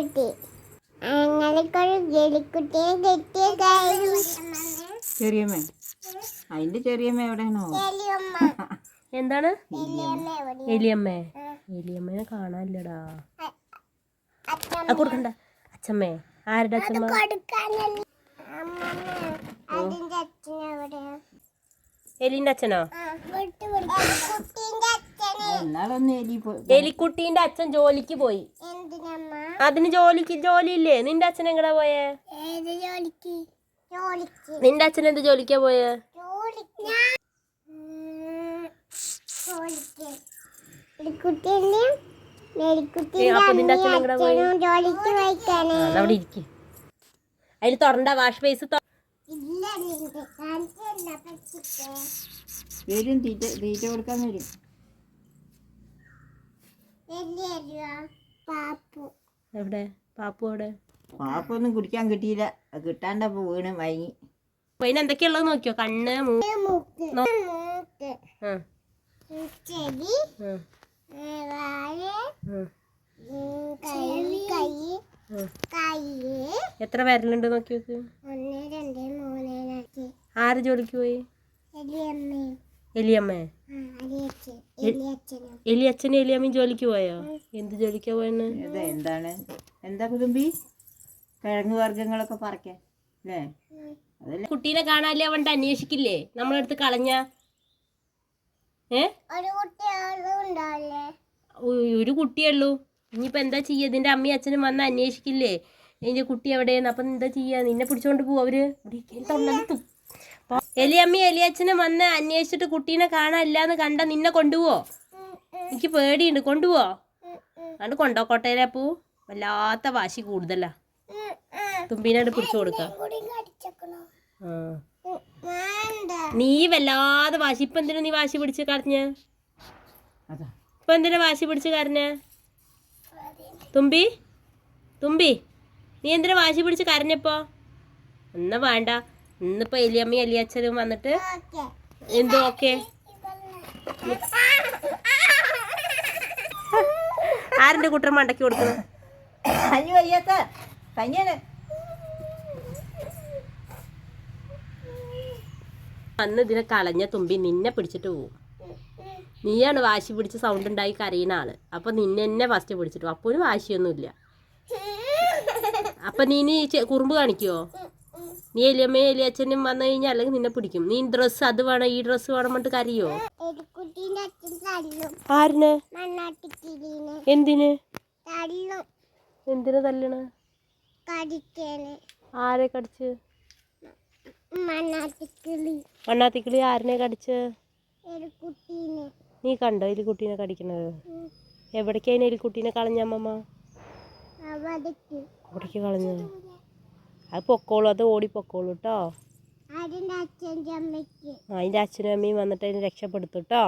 എലിക്കുട്ടി ഞങ്ങൾക്കൊരു ജെലിക്കുട്ടിയെ കിട്ടിയ ചെറിയമ്മ. അതിന്റെ ചെറിയമ്മ എവിടെയാണോ? എന്താണ്? എലിയമ്മ. എലിയമ്മേനെ കാണാനില്ലടാ. ആ കൊടുക്കണ്ട. അച്ഛമ്മേ ആരുടെ അച്ഛമ്മ? കൊടുക്കാനല്ല. അമ്മമ്മ അതിന്റെ അച്ഛൻ എവിടെയാ? എലിന്റെ അച്ഛനോ? എലിക്കുട്ടീന്റെ അച്ഛൻ ജോലിക്ക് പോയി. അതിന് ജോലിക്ക് ജോലിയില്ലേ? നിന്റെ അച്ഛൻ എങ്ങടാ പോയേ? ഏത് ജോലിക്ക്? ജോലിക്ക്. നിന്റെ അച്ഛൻ എന്ത് ജോലിക്കാ പോയേ? അവിടെ ഇരിക്കും. അതിൽ തുറണ്ട വാഷ് ബേസ് വരും തീറ്റ തീറ്റ കൊടുക്കാൻ വരും. എവിടെ? പാപ്പു അവിടെ? പാപ്പൊന്നും കുടിക്കാൻ കിട്ടിയില്ല. കിട്ടാണ്ടപ്പോ വീണ് വൈകി അപ്പൊ അതിന് എന്തൊക്കെയുള്ളത് നോക്കിയോ? കണ്ണ് എത്ര വരലുണ്ട് നോക്കി നോക്ക് ആര് ജോലിക്ക് പോയി? എലിയമ്മേ? എലിയച്ഛനും. എലി അച്ഛനും എലിയമ്മയും ജോലിക്ക് പോയോ? എന്ത് ജോലിക്കാ പോയെന്ന്? എന്താണ്? എന്താ കുതുമ്പി? കിഴങ്ങ് വർഗങ്ങളൊക്കെ പറിക്കാൻ അല്ലേ? അതല്ലേ. കുട്ടീനെ കാണാല്ലേ അവണ്ട് അന്വേഷിക്കില്ലേ? നമ്മളെടുത്ത് കളഞ്ഞ? ഏ? ഒരു കുട്ടിയുള്ളൂ ഇനിയിപ്പോ എന്താ ചെയ്യാ? ഇതിന്റെ അമ്മയും അച്ഛനും വന്ന് അന്വേഷിക്കില്ലേ? ഇതിന്റെ കുട്ടി എവിടെയെന്ന് അപ്പൊ എന്താ ചെയ്യാ? നിന്നെ പിടിച്ചോണ്ട് പോവും അവർ? തൊണ്ടത്തും. അപ്പൊ എലിയച്ഛനെ വന്ന് അന്വേഷിച്ചിട്ട് കുട്ടീനെ കാണാനില്ലാന്ന് കണ്ട നിന്നെ കൊണ്ടുപോവോ എനിക്ക് പേടിയുണ്ട്. കൊണ്ടുപോവോ കൊണ്ടോ കൊണ്ടോക്കോട്ടേലെ പൂ? വല്ലാത്ത വാശി കൂടുതലാ. തുമ്പീനായിട്ട് പിടിച്ചു കൊടുക്ക. നീ വല്ലാതെ വാശി. ഇപ്പൊ എന്തിനാ നീ വാശി പിടിച്ച് കരഞ്ഞ? അതാ. ഇപ്പൊ എന്തിനാ വാശി പിടിച്ച് കരഞ്ഞ? തുമ്പി? തുമ്പി നീ എന്തിനാ വാശി പിടിച്ച് കരഞ്ഞപ്പോ? എന്നാ വേണ്ട. ഇന്നിപ്പോ എലിയമ്മയും എലിയച്ഛനും വന്നിട്ട് എന്തോ ഓക്കെ ആരുടെ കൂട്ടർ മണ്ടക്കി കൊടുക്കണം കഞ്ഞി വയ്യാത്ത കഞ്ഞിയാണ് അന്ന് ഇതിനെ കളഞ്ഞ തുമ്പി നിന്നെ പിടിച്ചിട്ട് പോവും. നീയാണ് വാശി പിടിച്ച് സൗണ്ട് ഉണ്ടായി കരയുന്ന ആൾ. അപ്പൊ നിന്നെ ഫസ്റ്റ് പിടിച്ചിട്ട് അപ്പൊ ഒരു വാശിയൊന്നുമില്ല. അപ്പൊ നീ നീ കുറുമ്പ് കാണിക്കുവോ നീ എലിയമ്മയും എലിയച്ഛനും വന്നു കഴിഞ്ഞാൽ അല്ലെങ്കിൽ നിന്നെ പിടിക്കും. നീ ഡ്രസ്സ് അത് വേണം ഈ ഡ്രസ്സ് വേണം പറഞ്ഞിട്ട് കരയോ? ആരിന്? എന്തിന്? എന്തിനു തല്ലണ ആരെ കടിച്ച്? മണ്ണാത്തിക്കിളി ആരിനെ കടിച്ച്? നീ കണ്ടോ എലിക്കുട്ടീനെ കടിക്കണത്? എവിടേക്കായിരുന്നു എലിക്കുട്ടീനെ കളഞ്ഞമ്മമ്മ അവിടേക്ക് കളഞ്ഞത്. അത് പൊക്കോളൂ അത് ഓടി പൊക്കോളൂ കേട്ടോ അതിന്റെ അച്ഛനും അമ്മയും വന്നിട്ട് അതിനെ രക്ഷപ്പെടുത്തും കേട്ടോ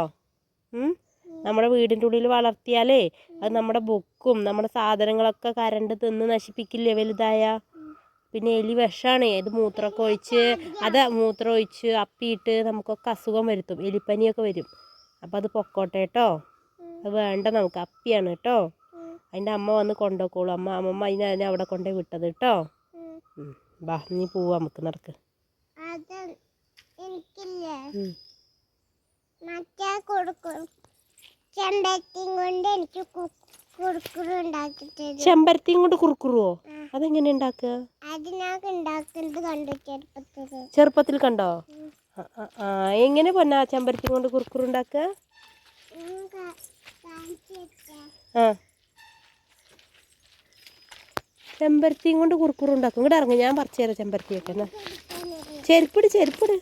നമ്മുടെ വീടിന്റെ ഉള്ളിൽ വളർത്തിയാലേ അത് നമ്മുടെ ബുക്കും നമ്മുടെ സാധനങ്ങളൊക്കെ കരണ്ട് തിന്ന് നശിപ്പിക്കില്ലേ വലുതായ? പിന്നെ എലി വിഷമാണ് ഇത് മൂത്രമൊക്കെ ഒഴിച്ച് അത് മൂത്രം ഒഴിച്ച് അപ്പിയിട്ട് നമുക്കൊക്കെ അസുഖം വരുത്തും എലിപ്പനിയൊക്കെ വരും. അപ്പം അത് പൊക്കോട്ടെ കേട്ടോ അത് വേണ്ട നമുക്ക് അപ്പിയാണ് കേട്ടോ അതിന്റെ അമ്മ വന്ന് കൊണ്ടുപോയിക്കോളൂ. അമ്മ അമ്മമ്മ അതിനെ അവിടെ കൊണ്ടുപോയി വിട്ടത് കേട്ടോ ഉം. നീ പോവാ നമുക്ക് നടക്ക്. ചെമ്പരത്തിയും കൊണ്ട് കുറുക്കുറുവോ? അതെങ്ങനെ ഉണ്ടാക്കുക? ചെറുപ്പത്തിൽ കണ്ടോ? ആ, എങ്ങനെ പൊന്നാ ചെമ്പരത്തി കൊണ്ട് കുറുക്കുറു ഉണ്ടാക്കുക? ഉം, കാ- കാണിച്ച് വെച്ചേ. ആ. ചെമ്പരത്തിയും കൊണ്ട് കുറുക്കുറുണ്ടാക്കും ഇങ്ങോട്ട് ഇറങ്ങി ഞാൻ പറിച്ചു തരാം ചെമ്പരത്തിയൊക്കെ എന്നാ? ചെരുപ്പിട് ചെരുപ്പിട്.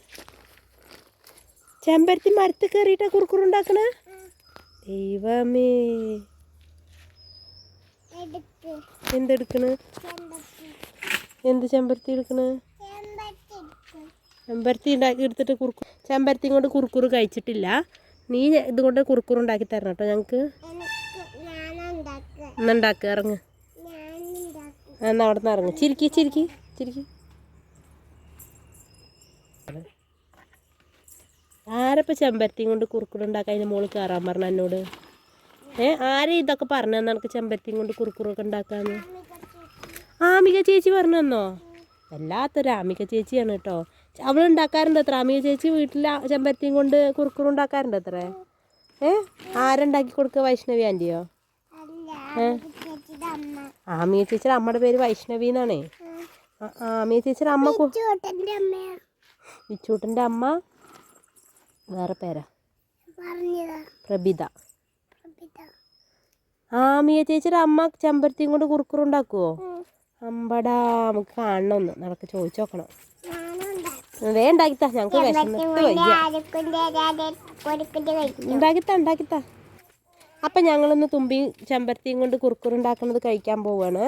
ചെമ്പരത്തി മരത്ത് കയറിയിട്ടാ കുറുക്കുറു ഉണ്ടാക്കണേ? ദൈവമേ. എന്തെടുക്കണ്? എന്ത് ചെമ്പരത്തി എടുക്കണ്? ചെമ്പരത്തി ഉണ്ടാക്കി എടുത്തിട്ട് കുറുക്കു ചെമ്പരത്തി കൊണ്ട് കുറുക്കുറു കഴിച്ചിട്ടില്ല. നീ ഇതുകൊണ്ട് കുറുക്കുറുണ്ടാക്കി തരണം കേട്ടോ ഞങ്ങൾക്ക് ഇന്നുണ്ടാക്കുക ഇറങ്ങ്. ഞാനുണ്ടാക്കുക എന്നാ അവിടെ നിന്ന് ഇറങ്ങി. ചിരിക്കി ചിരിക്കി ചിരിക്കി. ആരപ്പോൾ ചെമ്പരത്തിയും കൊണ്ട് കുറുക്കുറുണ്ടാക്കാൻ അതിന്റെ മുകളിൽ കയറാൻ പറഞ്ഞു എന്നോട്? ഏ ആരും ഇതൊക്കെ പറഞ്ഞു തന്നെ എനിക്ക് ചെമ്പരത്തിയും കൊണ്ട് കുറുക്കുറൊക്കെ ഉണ്ടാക്കാന്ന്? ആമിക ചേച്ചി പറഞ്ഞു തന്നോ? വല്ലാത്തൊരു ആമിക ചേച്ചിയാണ് കേട്ടോ. അവൾ ഉണ്ടാക്കാറുണ്ട് അത്ര. ആമിക ചേച്ചി വീട്ടിൽ ചെമ്പരത്തിയും കൊണ്ട് കുറുക്കുറ ഉണ്ടാക്കാറുണ്ട് അത്ര. ഏ ആരുണ്ടാക്കി കൊടുക്കുക വൈഷ്ണവി ആന്റിയോ? അമ്മ ആമിയ ടീച്ചർ അമ്മയുടെ പേര് വൈഷ്ണവി എന്നാണേ. ആമിയ ടീച്ചർ അമ്മ വിച്ചൂട്ടന്റെ അമ്മ വേറെ പേരാ. പ്രഭിത. ആമിയ ചേച്ചിയുടെ അമ്മ ചെമ്പരത്തിയും കൊണ്ട് കുറുക്കുറുണ്ടാക്കുവോ അമ്പടാ നമുക്ക് കാണണം ഒന്ന് നടക്ക് ചോദിച്ചു നോക്കണം. ഞാനും ഉണ്ടാക്കും വേ ഉണ്ടാക്കിത്താ. ഞങ്ങൾക്ക് വിശന്നിട്ട് വയ്യ. ഉണ്ടാക്കിത്താ ഉണ്ടാക്കിത്താ. അപ്പം ഞങ്ങളൊന്ന് തുമ്പി ചെമ്പരത്തിയും കൊണ്ട് കുറുക്കുറുണ്ടാക്കുന്നത് കഴിക്കാൻ പോവാണ്.